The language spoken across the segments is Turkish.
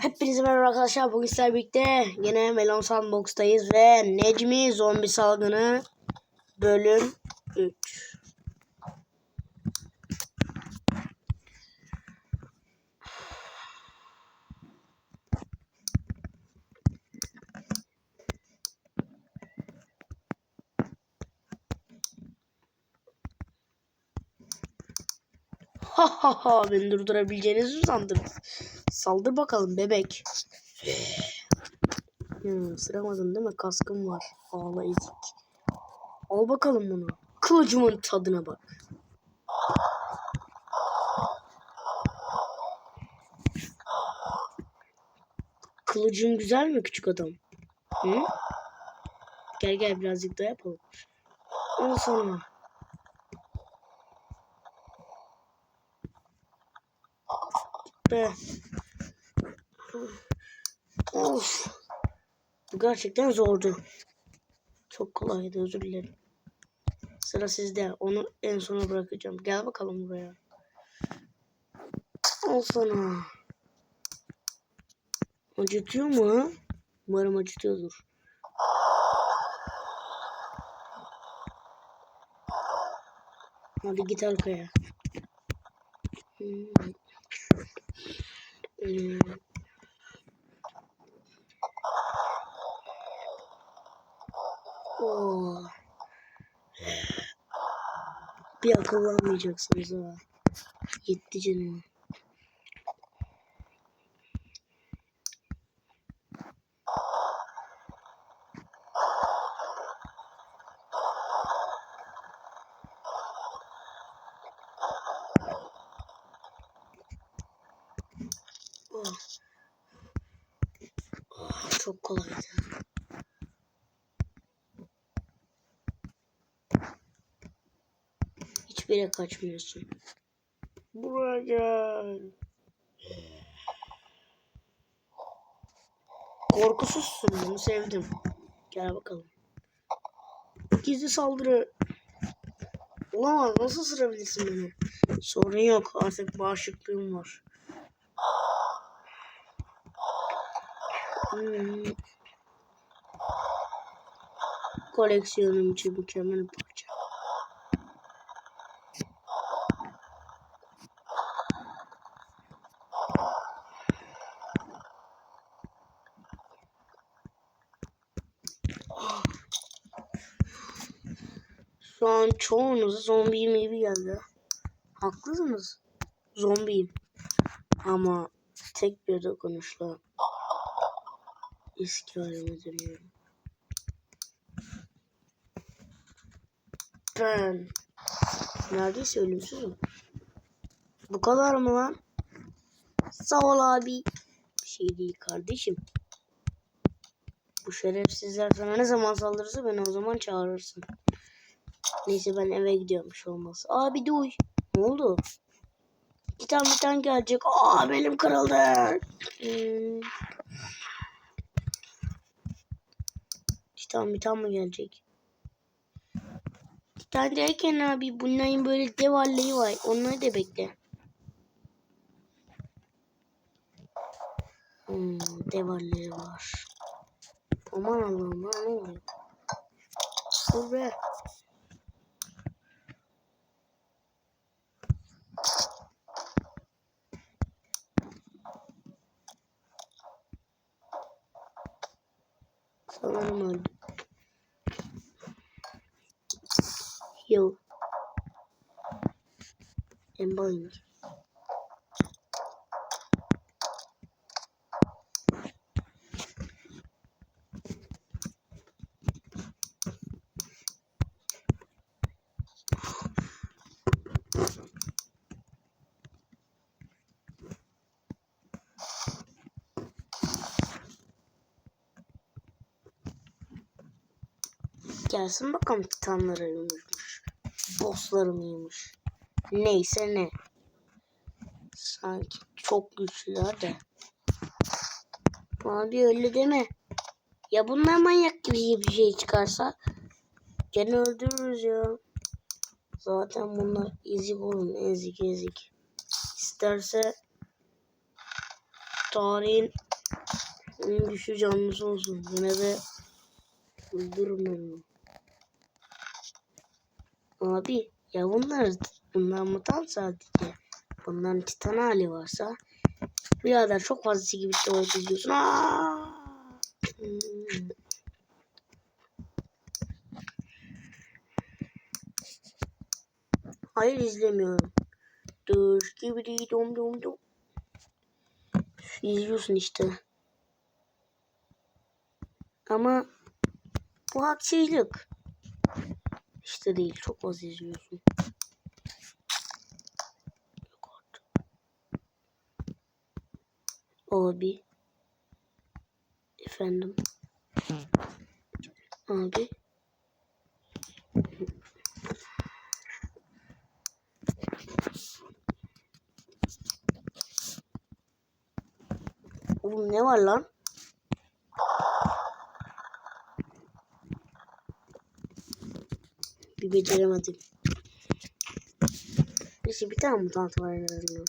Hepinize merhaba arkadaşlar. Bugün sizlerle birlikte yine Melon Sandbox'tayız ve Necmi Zombi Salgını bölüm 3. Ha ha ha beni durdurabileceğinizi sandınız? Saldır bakalım bebek. Hmm, sıramadın değil mi? Kaskım var. Ağla ezik. Al bakalım bunu. Kılıcımın tadına bak. Kılıcın güzel mi küçük adam? Hı? Gel gel birazcık daha yapalım. Al sana. Be. Of. Bu gerçekten zordu. Çok kolaydı özür dilerim. Sıra sizde. Onu en sona bırakacağım. Gel bakalım buraya. Al sana. Acıtıyor mu? Umarım acıtıyordur. Hadi git arkaya. Hmm. Hmm. Oo. Bir akıllanmayacaksınız ha. Yetti canım. Oh. Oh, çok kolaydı. Hiçbir yere kaçmıyorsun. Buraya gel. Korkusuzsun bunu sevdim. Gel bakalım. Gizli saldırı. Olamaz nasıl ısırabilirsin beni? Sorun yok artık bağışıklığım var. Hmm. Koleksiyonum için mükemmel parça. Çoğunuza zombiyim gibi geldi. Haklısınız. Zombiyim. Ama tek bir dokunuşla eski halime dönüyorum. Ben neredeyse ölümsüzüm. Bu kadar mı lan? Sağ ol abi. Bir şey değil kardeşim. Bu şerefsizler sana ne zaman saldırırsa beni o zaman çağırırsın. Neyse ben eve gidiyormuş olmaz. Abi duy. Ne oldu? Bir tane bir tane gelecek. Aa benim kırıldı. Hmm. Titan bir tane mı gelecek? Titan derken abi bunların böyle dev var. Onları da bekle. Hmm, dev var. Aman Allah'ım ne oluyor? Dur be. Sanırım öldü. Heal. Emboing. Gelsin bakalım titanlarıymış. Bosslarımıymış. Neyse ne. Sanki çok güçlüler de. Abi öyle deme. Ya bunlar manyak gibi bir şey çıkarsa gene öldürürüz ya. Zaten bunlar ezik oğlum ezik ezik. İsterse tarihin Onun güçlü canlısı olsun. Yine de öldürürüm onu. Abi ya bunlar bunlar mutant sadece. Bunların titan hali varsa birader çok fazla gibi doğru izliyorsun. Aa! Hmm. Hayır izlemiyorum. Dur gibi dom dom dom. İzliyorsun işte. Ama bu haksızlık. İşte değil. Çok az izliyorsun. Abi. Efendim. Abi. Oğlum ne var lan? Bir beceremedim. Neyse bir tane mutant var azından.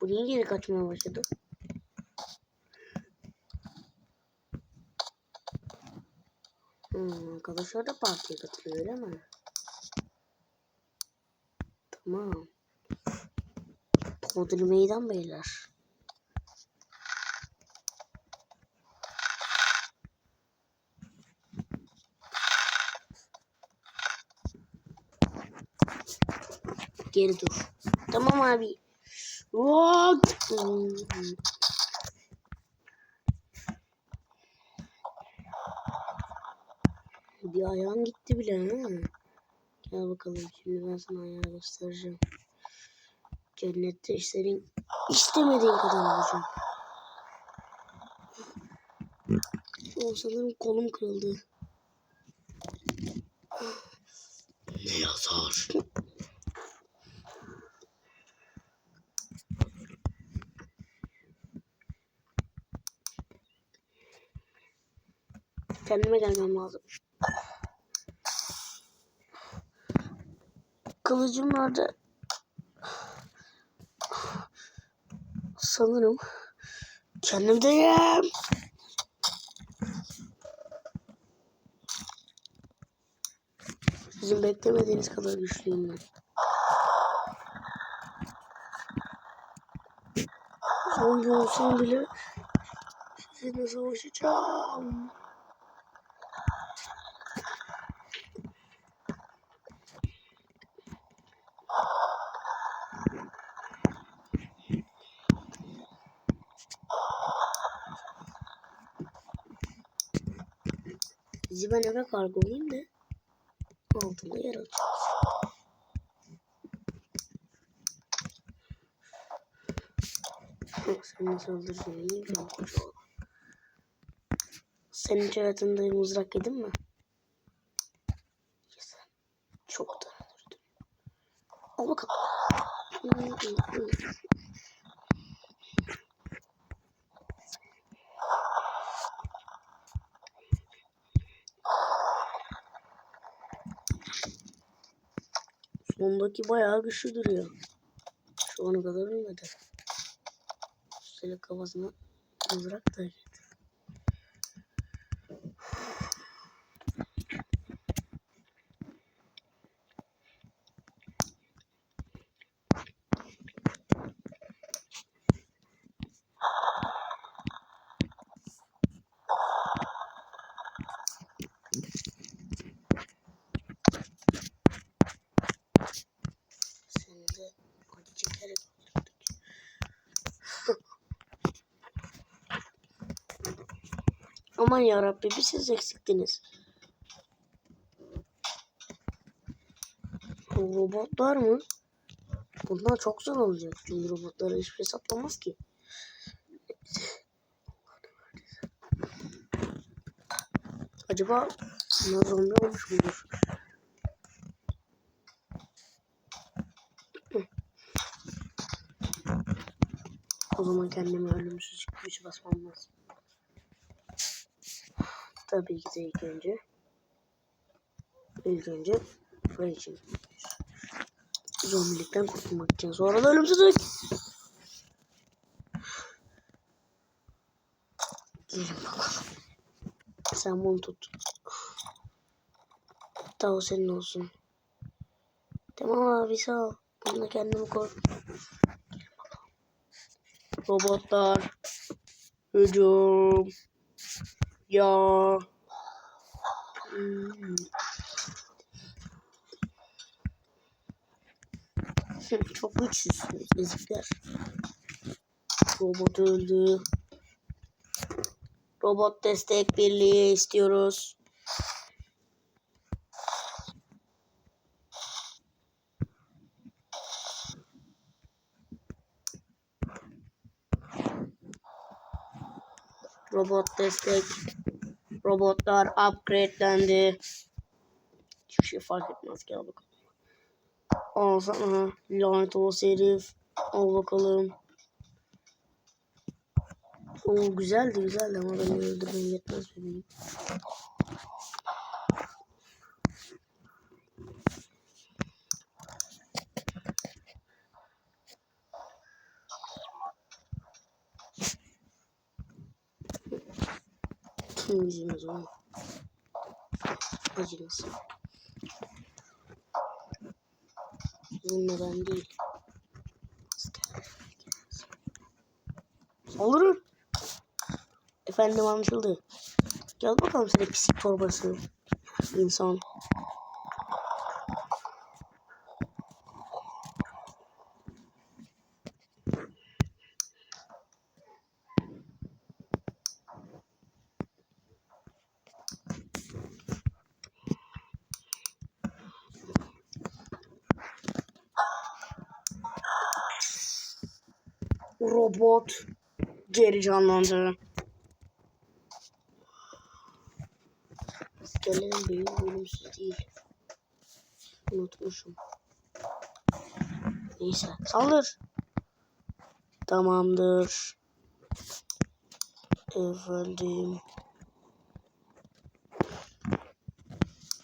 Bu niye geri kaçmaya başladı? Hmm, arkadaşlar da partiye katılıyor öyle mi? Tamam. Kodri meydan beyler. Geri dur. Tamam abi. What? Bir ayağın gitti bile ha. Gel bakalım şimdi ben sana ayağı göstereceğim. Cennette işlerin istemediğin kadar olacak. O sanırım kolum kırıldı. Ne yazar? Kendime gelmem lazım. Kılıcım nerede? Sanırım kendimdeyim. Sizin beklemediğiniz kadar güçlüyüm ben. Zombi olsam bile sizinle savaşacağım. Sizi ben eve kargolayayım da altında yer açacağız. Yok sen nasıl öldürsün iyi ol. Sen hiç hayatında mızrak yedin mi? Sen çoktan öldürdün. Al bakalım. Sondaki bayağı güçlü duruyor. Şu ana kadar ölmedi. Üstelik kafasına mızrak da Aman yarabbi bir siz eksiktiniz. Robotlar mı? Bunlar çok zor olacak. Çünkü robotlara hiçbir şey saplamaz ki. Acaba bunlar zombi olmuş mudur? O zaman kendime ölümsüz güç basmam lazım. Tabii ki de ilk önce ilk önce buraya için zombilikten kurtulmak için sonra da ölümsüzlük. Gelin bakalım. Sen bunu tut. Hatta senin olsun. Tamam abi sağ ol. Bununla kendimi bakalım. Robotlar. Hücum. Ya. Çok güçsüzsünüz ezikler. Robot öldü. Robot destek birliği istiyoruz. Robot destek. Robotlar upgrade'lendi. Hiçbir şey fark etmez. Gel bakalım. Al sana. Lanet olası herif. Al bakalım. O güzeldi güzeldi ama beni öldürmem yetmez bebeğim. Kim yüzümüz onu? Acınası. Bununla değil. Olur. Efendim anlaşıldı. Gel bakalım sana pislik torbası. İnsan. Robot geri canlandı. İskelenin beyin bölümsüz değil. Unutmuşum. Neyse saldır. Tamamdır. Efendim.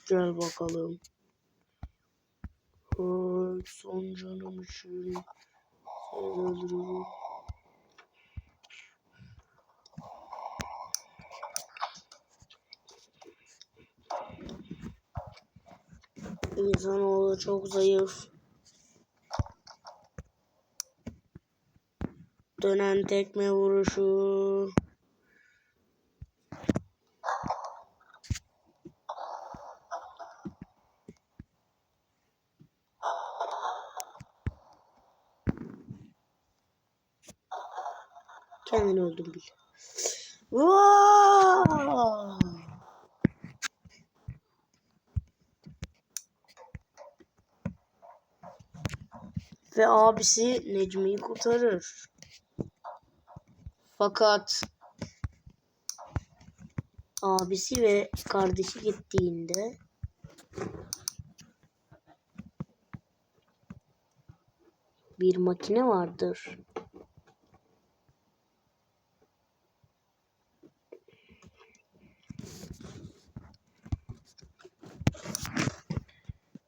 Gel bakalım. Ay, son canım için. Seni. İnsanoğlu çok zayıf. Dönen tekme vuruşu. Kendini öldür bil. Vaa! Ve abisi Necmi'yi kurtarır. Fakat abisi ve kardeşi gittiğinde bir makine vardır.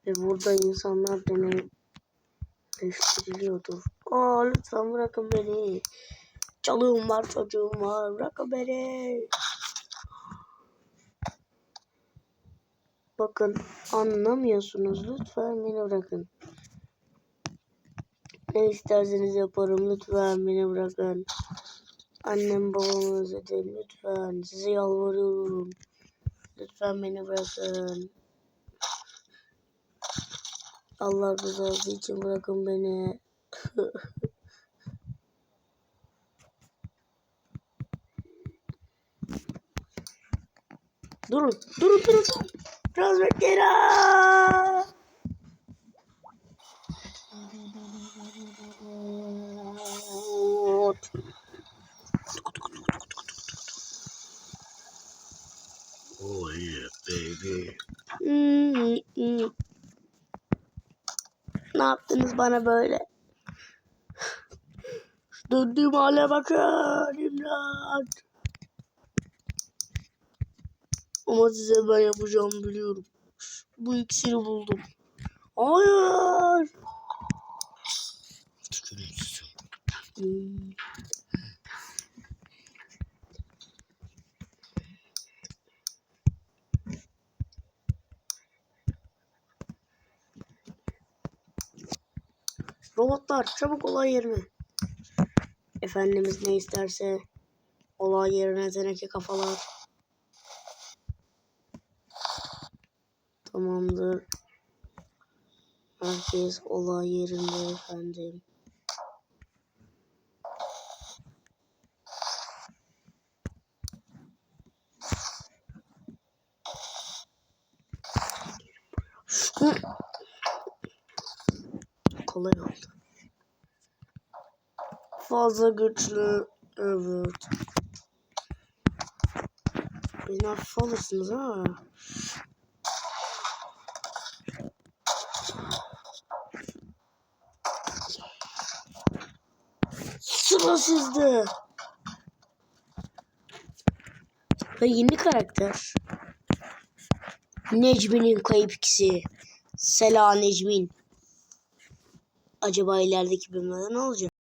Ve burada insanlar deneyleştiriliyordur. Aa lütfen bırakın beni. Çalığım var çocuğum var. Bırakın beni. Bakın anlamıyorsunuz. Lütfen beni bırakın. Ne isterseniz yaparım. Lütfen beni bırakın. Annem babamı özledim. Lütfen. Size yalvarıyorum. Lütfen beni bırakın. Allah rızası için bırakın beni. durun, durun, durun. Biraz bekleyin. Oh yeah, baby. Hmm, hmm. Ne yaptınız bana böyle? Döndüğüm hale bakın. İmdat. Ama size ben yapacağımı biliyorum. Bu iksiri buldum. Hayır. Tükürürsün. Hmm. Robotlar çabuk olay yerine. Efendimiz ne isterse olay yerine teneke kafalar. Tamamdır. Herkes olay yerinde efendim. Hı. Kolay oldu. Fazla güçlü. Evet. Beni alırsınız ha. Sıra sizde. Ve yeni karakter. Necmi'nin kayıp ikisi. Sela Necmin. Acaba ilerideki bölümlerde ne olacak?